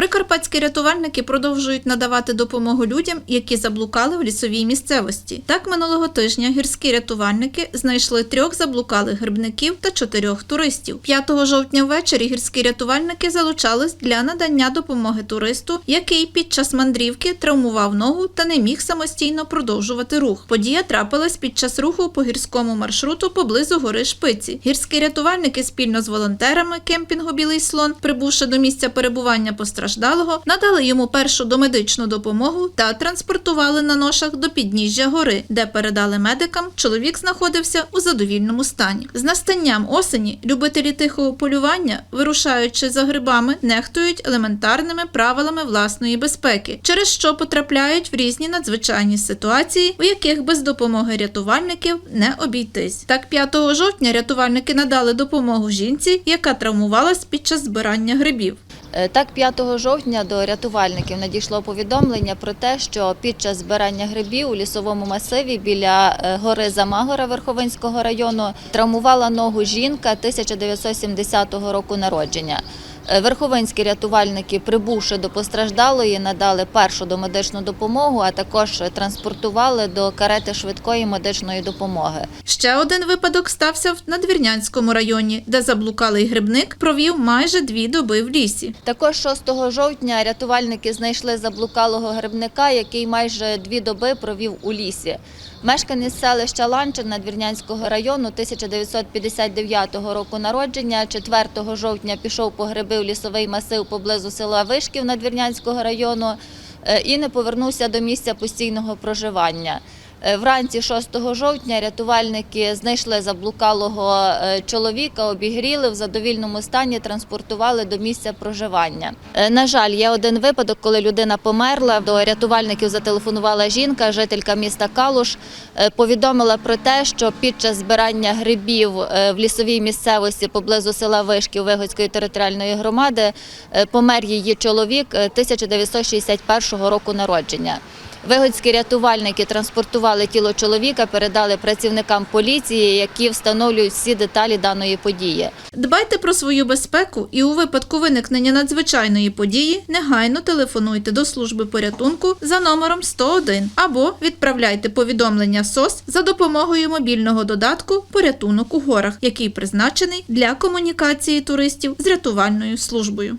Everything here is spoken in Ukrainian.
Прикарпатські рятувальники продовжують надавати допомогу людям, які заблукали в лісовій місцевості. Так минулого тижня гірські рятувальники знайшли трьох заблукалих грибників та чотирьох туристів. 5 жовтня ввечері гірські рятувальники залучались для надання допомоги туристу, який під час мандрівки травмував ногу та не міг самостійно продовжувати рух. Подія трапилась під час руху по гірському маршруту поблизу гори Шпиці. Гірські рятувальники спільно з волонтерами кемпінгу Білий слон, прибувши до місця перебування постраждалого, надали йому першу домедичну допомогу та транспортували на ношах до підніжжя гори, де передали медикам. Чоловік знаходився у задовільному стані. З настанням осені любителі тихого полювання, вирушаючи за грибами, нехтують елементарними правилами власної безпеки, через що потрапляють в різні надзвичайні ситуації, у яких без допомоги рятувальників не обійтись. Так, 5 жовтня рятувальники надали допомогу жінці, яка травмувалась під час збирання грибів. Е, Так, 5 жовтня до рятувальників надійшло повідомлення про те, що під час збирання грибів у лісовому масиві біля е, гори Замагора Верховинського району травмувала ногу жінка 1970 року народження. Е, Верховинські рятувальники, прибувши до постраждалої, надали першу домедичну допомогу, а також транспортували до карети швидкої медичної допомоги. Ще один випадок стався в Надвірнянському районі, де заблукалий грибник провів майже дві доби в лісі. Також 6 жовтня рятувальники знайшли заблукалого грибника, який майже дві доби провів у лісі. Мешканець селища Ланчин Надвірнянського району 1959 року народження. 4 жовтня пішов по гриби в лісовий масив поблизу села Вишків Надвірнянського району е, і не повернувся до місця постійного проживання. Е, Вранці 6 жовтня рятувальники знайшли заблукалого е, чоловіка, обігріли в задовільному стані, транспортували до місця проживання. Е, На жаль, є один випадок, коли людина померла. До рятувальників зателефонувала жінка, жителька міста Калуш, повідомила про те, що під час збирання грибів в лісовій місцевості поблизу села Вишків Вигодської територіальної громади помер її чоловік е, 1961 року народження. Вигодські рятувальники транспортували тіло чоловіка, передали працівникам поліції, які встановлюють всі деталі даної події. Дбайте про свою безпеку і у випадку виникнення надзвичайної події негайно телефонуйте до служби порятунку за номером 101 або відправляйте повідомлення СОС за допомогою мобільного додатку Порятунок у горах, який призначений для комунікації туристів з рятувальною службою.